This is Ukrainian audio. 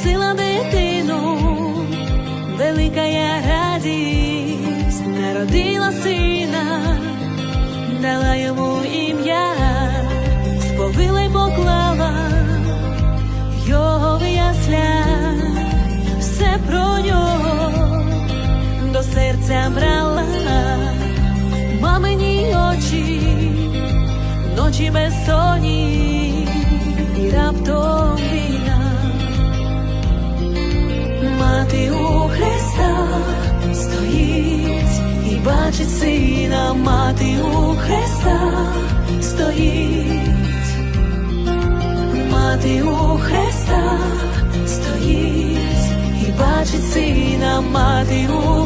носила дитину, велика я радість, народила сина, дала йому ім'я, сповила й поклала. Його в яслях, все про нього до серця брала, мамині очі, ночі безсонні, і бачить сина, мати у Христа стоїть, мати у Христа стоїть і бачить сина, мати у.